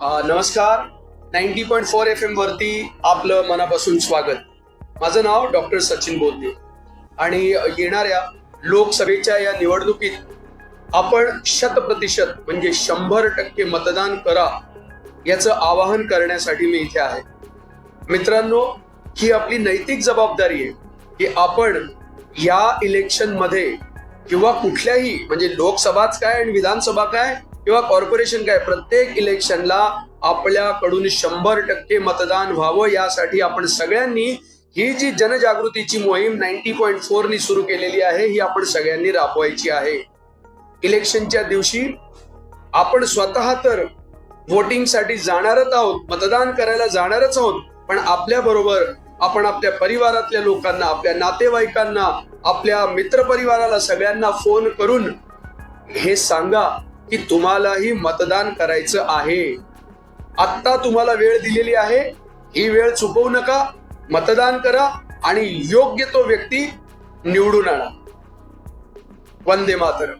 नमस्कार. Ninety point four F M वरती आपलं मनापासून स्वागत. माझं नाव डॉक्टर सचिन बोधने आणि येणाऱ्या लोकसभेच्या या निवडणुकीत आपण शत प्रतिशत म्हणजे शंभर टक्के मतदान करा याचं आवाहन करण्यासाठी मी इथे आहे. मित्रांनो ही आपली नैतिक जबाबदारी आहे की आपण या इलेक्शनमध्ये किंवा कुठल्याही म्हणजे लोकसभाच काय आणि विधानसभा काय किंवा कॉर्पोरेशन काय प्रत्येक इलेक्शनला आपल्याकडून शंभर टक्के मतदान व्हावं यासाठी आपण सगळ्यांनी ही जी जनजागृतीची मोहीम नाईन्टी पॉईंट फोरनी सुरू केलेली आहे ही आपण सगळ्यांनी राबवायची आहे. इलेक्शनच्या दिवशी आपण स्वतः तर वोटिंगसाठी जाणारच आहोत मतदान करायला जाणारच आहोत पण आपल्याबरोबर आपण आपल्या परिवारातल्या लोकांना आपल्या नातेवाईकांना आपल्या मित्रपरिवाराला सगळ्यांना फोन करून हे सांगा. की तुम्हालाही मतदान करायचं आहे. आत्ता तुम्हाला वेळ दिलेली आहे. ही वेळ चुकवू नका मतदान करा आणि योग्य तो व्यक्ती निवडून आणा. वंदे मातरम.